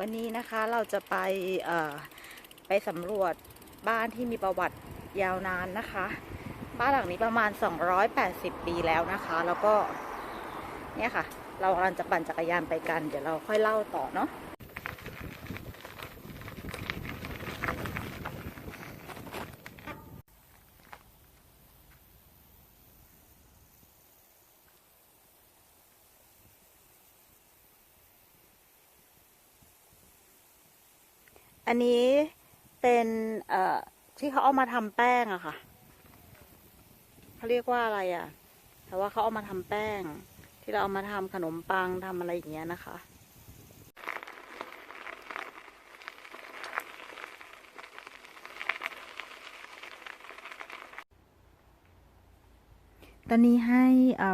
วันนี้นะคะเราจะไปไปสำรวจบ้านที่มีประวัติยาวนานนะคะ บ้านหลังนี้ประมาณ 280 ปีแล้วนะคะ แล้วก็เนี่ยค่ะ เรากำลังจะปั่นจักรยานไปกัน เดี๋ยวเราค่อยเล่าต่อเนาะ อันนี้เป็นเอ่อที่เขาเอามาทำแป้งอะค่ะเขาเรียกว่าอะไรอะแต่ว่าเขาเอามาทำแป้ง ที่เราเอามาทำขนมปังทำอะไรอย่างเงี้ยนะคะตอนนี้ให้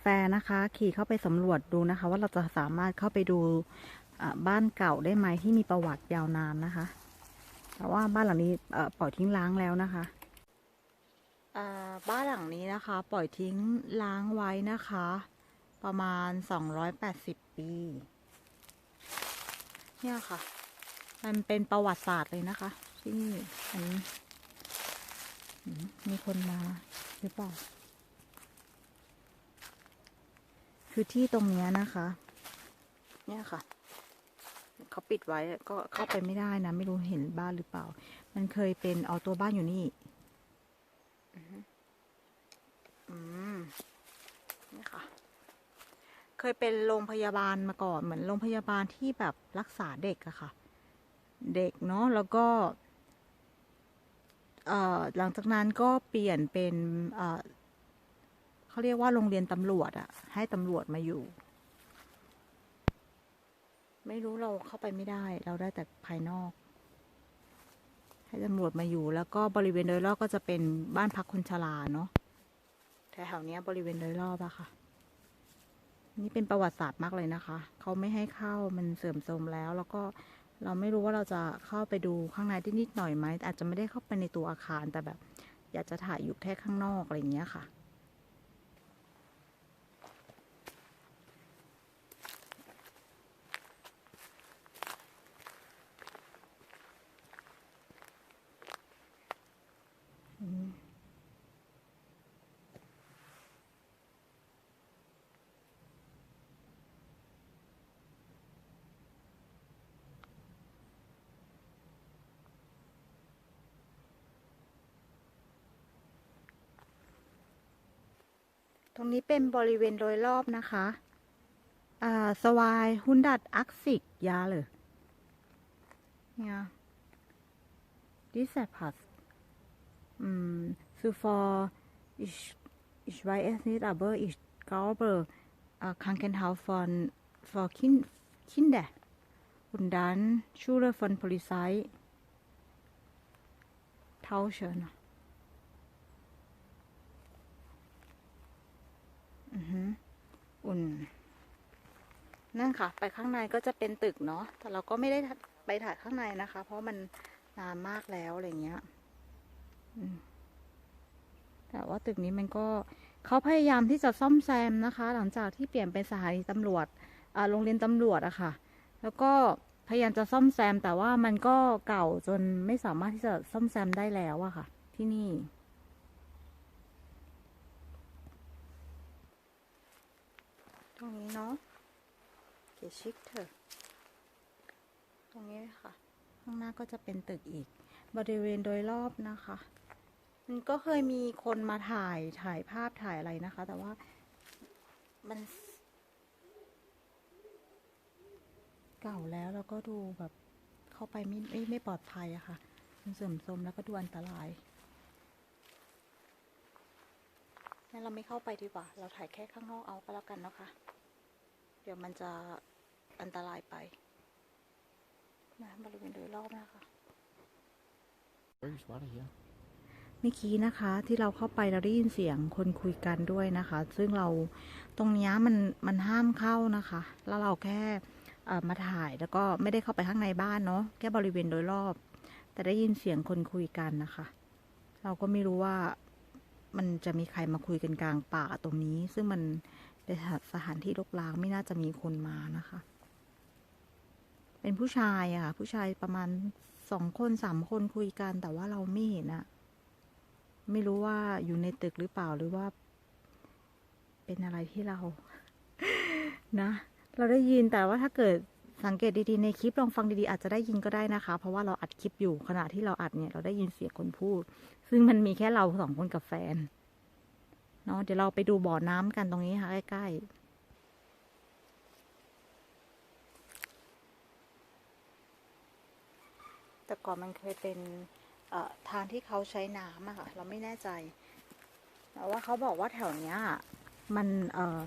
แฟนนะคะ ขี่เข้าไปสำรวจดูนะคะ ว่าเราจะสามารถเข้าไปดูบ้านเก่าได้ไหมที่มีประวัติยาวนานนะคะ แต่ว่าบ้านหลังนี้เอ่อปล่อยทิ้งล้างแล้วนะคะบ้านหลังนี้นะคะ ปล่อยทิ้งล้างไว้นะคะ ประมาณ 280 ปี เนี่ยค่ะ มันเป็นประวัติศาสตร์เลยนะคะที่นี่อันนี้มมีคนมาหรือเปล่า คือที่ตรงเนี้ยนะคะ เนี่ยค่ะ เขาปิดไว้ก็เข้าไปไม่ได้นะ ไม่รู้เห็นบ้านหรือเปล่า มันเคยเป็นเอาตัวบ้านอยู่นี่อือฮึอืมนี่ค่ะ เคยเป็นโรงพยาบาลมาก่อน เหมือนโรงพยาบาลที่แบบรักษาเด็กอะค่ะ เด็กเนาะแล้วก็เอ่อหลังจากนั้นก็เปลี่ยนเป็นเอ่อเขาเรียกว่าโรงเรียนตำรวจอะให้ตำรวจมาอยู่ ไม่รู้เราเข้าไปไม่ได้ เราได้แต่ภายนอก ให้ตำรวจมาอยู่แล้วก็บริเวณโดยรอบก็จะเป็นบ้านพักคนชราเนาะแถวๆเนี้ยบริเวณโดยรอบอะค่ะ นี่เป็นประวัติศาสตร์มากเลยนะคะ เขาไม่ให้เข้ามันเสื่อมโทรมแล้ว แล้วก็เราไม่รู้ว่าเราจะเข้าไปดูข้างในได้นิดหน่อยไหมอาจจะไม่ได้เข้าไปในตัวอาคารแต่แบบ อยากจะถ่ายอยู่แค่ข้างนอกอะไรอย่างเงี้ยค่ะ ตรงนี้เป็นบริเวณโดยรอบนะคะ อ่า สวายฮุนดัดอักซิกยาเลยเนี่ยดิสแพัสอืมซูฟอร์อิชอิชไวเอสนิดอับเบอร์อิชกาเบอร์อ่าคังเคนฮาวฟอนฟอร์คินคินเดคุณดันชูเลอร์ฟอนโพลิไซเท้าเชิญนะอฮึ อุ่น นั่นค่ะ ไปข้างในก็จะเป็นตึกเนาะ แต่เราก็ไม่ได้ไปถ่ายข้างในนะคะ เพราะมันนานมากแล้วอะไรเงี้ยแต่ว่าตึกนี้มันก็เขาพยายามที่จะซ่อมแซมนะคะ หลังจากที่เปลี่ยนเป็นสถานีตำรวจโรงเรียนตำรวจอะค่ะ แล้วก็พยายามจะซ่อมแซม แต่ว่ามันก็เก่าจนไม่สามารถที่จะซ่อมแซมได้แล้วอะค่ะ ที่นี่ ตรงนี้เนาะเกชิกเถอะ ตรงนี้ค่ะ ข้างหน้าก็จะเป็นตึกอีก บริเวณโดยรอบนะคะ มันก็เคยมีคนมาถ่ายถ่ายภาพถ่ายอะไรนะคะ แต่ว่ามันเก่าแล้วแล้วก็ดูแบบเข้าไปไม่ไม่ไม่ปลอดภัยอะค่ะ มันเสื่อมโทรมแล้วก็ดูอันตราย งั้นเราไม่เข้าไปดีกว่า เราถ่ายแค่ข้างนอกเอาก็แล้วกันเนาะคะ เดี๋ยวมันจะอันตรายไปนะบริเวณโดยรอบนะคะ Wirklich, warte hier. เมื่อกี้นะคะที่เราเข้าไปเราได้ยินเสียงคนคุยกันด้วยนะคะ ซึ่งเราตรงเนี้ยมันมันห้ามเข้านะคะ แล้วเราแค่เอ่อมาถ่ายแล้วก็ไม่ได้เข้าไปข้างในบ้านเนาะแค่บริเวณโดยรอบ แต่ได้ยินเสียงคนคุยกันนะคะ เราก็ไม่รู้ว่า มันจะมีใครมาคุยกันกลางป่าตรงนี้ ซึ่งมันเป็นสถานที่รกร้างไม่น่าจะมีคนมานะคะ เป็นผู้ชายอะค่ะผู้ชายประมาณสองคนสามคนคุยกัน แต่ว่าเราไม่เห็นอะไม่รู้ว่าอยู่ในตึกหรือเปล่าหรือว่า เป็นอะไรที่เรา นะ เราได้ยินแต่ว่าถ้าเกิด สังเกตดีๆในคลิปลองฟังดีๆอาจจะได้ยินก็ได้นะคะ เพราะว่าเราอัดคลิปอยู่ขณะที่เราอัดเนี่ยเราได้ยินเสียงคนพูด ซึ่งมันมีแค่เราสองคนกับแฟนเนาะเดี๋ยวเราไปดูบ่อน้ำกันตรงนี้ค่ะใกล้ๆแต่ก่อนมันเคยเป็นเอ่อทางที่เขาใช้น้ำอะค่ะ เราไม่แน่ใจแต่ว่าเขาบอกว่าแถวเนี้ย มันเอ่อ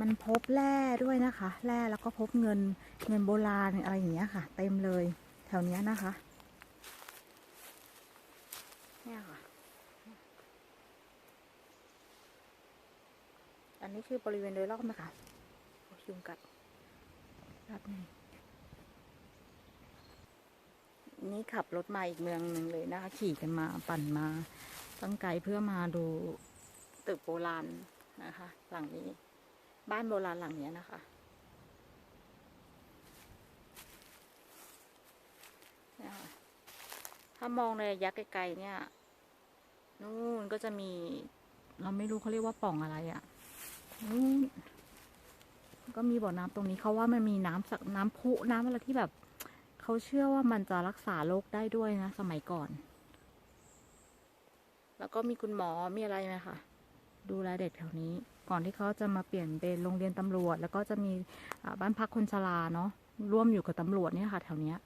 มันพบแร่ด้วยนะคะ แร่แล้วก็พบเงินเงินโบราณอะไรอย่างเงี้ยค่ะ เต็มเลยแถวเนี้ยนะคะเนี่ยค่ะ อันนี้คือบริเวณโดยรอบนะคะโอ้ยุงกัดรับนึ่นี่ขับรถมาอีกเมืองหนึ่งเลยนะคะ ขี่กันมาปั่นมาตั้งไกลเพื่อมาดูตึกโบราณนะคะ หลังนี้ บ้านโบราณหลังนี้นะคะ ถ้ามองในระยะไกลๆเนี่ย นู่นก็จะมี เราไม่รู้เขาเรียกว่าป่องอะไรอะ่ะนู่นก็มีบ่อน้ำตรงนี้เขาว่ามันมีน้ำสักน้ำพุน้ำอะไรที่แบบเขาเชื่อว่ามันจะรักษาโรคได้ด้วยนะ สมัยก่อน แล้วก็มีคุณหมอมีอะไรไหมคะ ดูแลเด็กแถวนี้ ก่อนที่เขาจะมาเปลี่ยนเป็นโรงเรียนตำรวจ แล้วก็จะมีบ้านพักคนชราเนาะร่วมอยู่กับตำรวจเนี่ยค่ะแถวเนี้ย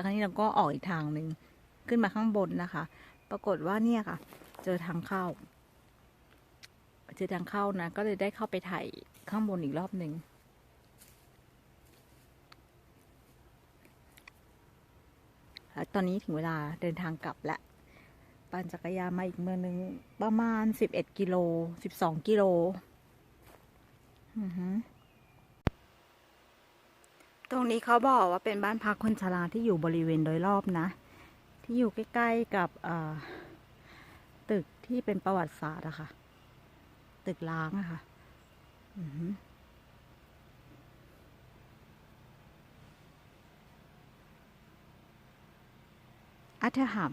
แล้วคราวนี้เราก็ออกอีกทางหนึ่งขึ้นมาข้างบนนะคะ ปรากฏว่าเนี่ยค่ะ เจอทางเข้า เจอทางเข้านะ ก็เลยได้เข้าไปถ่ายข้างบนอีกรอบหนึ่งแล้วตอนนี้ถึงเวลาเดินทางกลับแล้วปั่นจักรยานมาอีกเมืองหนึ่งประมาณสิบเอ็ดกิโลสิบสองกิโล อือหือ ตรงนี้เขาบอกว่าเป็นบ้านพักคนชราที่อยู่บริเวณโดยรอบนะ ที่อยู่ใกล้ๆกับตึกที่เป็นประวัติศาสตร์อะค่ะ ตึกล้างอะค่ะอัธหัม